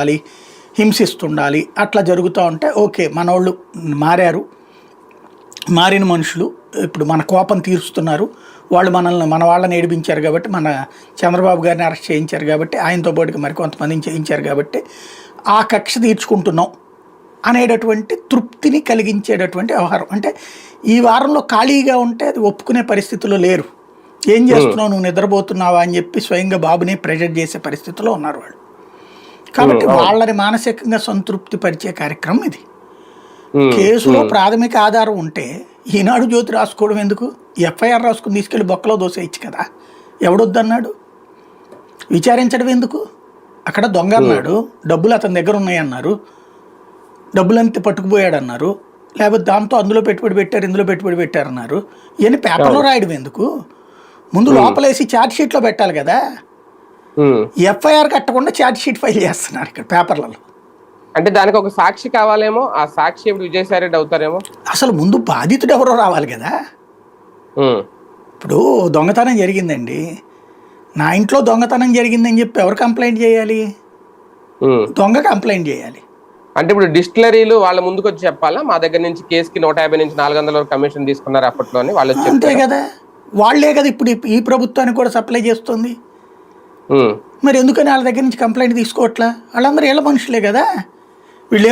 ఉండాలి హింసిస్తుండాలి అట్లా జరుగుతూ ఉంటే ఓకే మనోళ్ళు మారారు. మారిన మనుషులు ఇప్పుడు మన కోపం తీరుస్తున్నారు. వాళ్ళు మనల్ని మన వాళ్ళని ఏడిపించారు కాబట్టి మన చంద్రబాబు గారిని అరెస్ట్ చేయించారు కాబట్టి ఆయనతో పాటుగా మరి కొంతమందిని చేయించారు కాబట్టి ఆ కక్ష తీర్చుకుంటున్నాం అనేటటువంటి తృప్తిని కలిగించేటటువంటి వ్యవహారం. అంటే ఈ వారంలో ఖాళీగా ఉంటే అది ఒప్పుకునే పరిస్థితిలో లేరు. ఏం చేస్తున్నావు? నువ్వు నిద్రపోతున్నావా? అని చెప్పి స్వయంగా బాబుని ప్రెజర్ చేసే పరిస్థితిలో ఉన్నారు వాళ్ళు. కాబట్టి వాళ్ళని మానసికంగా సంతృప్తి పరిచే కార్యక్రమం ఇది. కేసులో ప్రాథమిక ఆధారం ఉంటే ఈనాడు జ్యోతి రాసుకోవడం ఎందుకు? ఎఫ్ఐఆర్ రాసుకుని తీసుకెళ్ళి బొక్కలో దోసేయచ్చు కదా. ఎవడొద్దన్నాడు? విచారించడం ఎందుకు? అక్కడ దొంగ అన్నాడు డబ్బులు అతని దగ్గర ఉన్నాయన్నారు డబ్బులంతా పట్టుకుపోయాడు అన్నారు లేకపోతే దాంతో అందులో పెట్టుబడి పెట్టారు ఇందులో పెట్టుబడి పెట్టారన్నారు. ఇవన్నీ పేపర్లో రాయడం ఎందుకు? ముందు లోపలేసి ఛార్జ్ షీట్లో పెట్టాలి కదా. ఎఫ్ఐఆర్ కట్టకుండా ఛార్జ్ షీట్ ఫైల్ చేస్తున్నారు ఇక్కడ పేపర్లలో. అంటే దానికి ఒక సాక్షి కావాలేమో ఆ సాక్షి ఇప్పుడు విజయసాయి రెడ్డి అవుతారేమో? అసలు ముందు బాధితుడు ఎవరో రావాలి కదా? ఇప్పుడు దొంగతనం జరిగిందండి. నా ఇంట్లో దొంగతనం జరిగిందని చెప్పి ఎవరు కంప్లైంట్ చేయాలి. దొంగ కంప్లైంట్ చేయాలి. అంటే ఇప్పుడు డిస్టిలరీలు వాళ్ళ ముందుకు వచ్చి చెప్పాలా? మా దగ్గర నుంచి కేసుకి నూట యాభై నుంచి నాలుగు వందల వరకు కమిషన్ తీసుకున్నారు అప్పట్లోని వాళ్ళు అంతే కదా. వాళ్ళే కదా ఇప్పుడు ఈ- ప్రభుత్వానికి కూడా సప్లై చేస్తుంది. మరి ఎందుకని వాళ్ళ దగ్గర నుంచి కంప్లైంట్ తీసుకోవట్లా? వాళ్ళందరూ ఏళ్ళ మనుషులే కదా. వీళ్ళు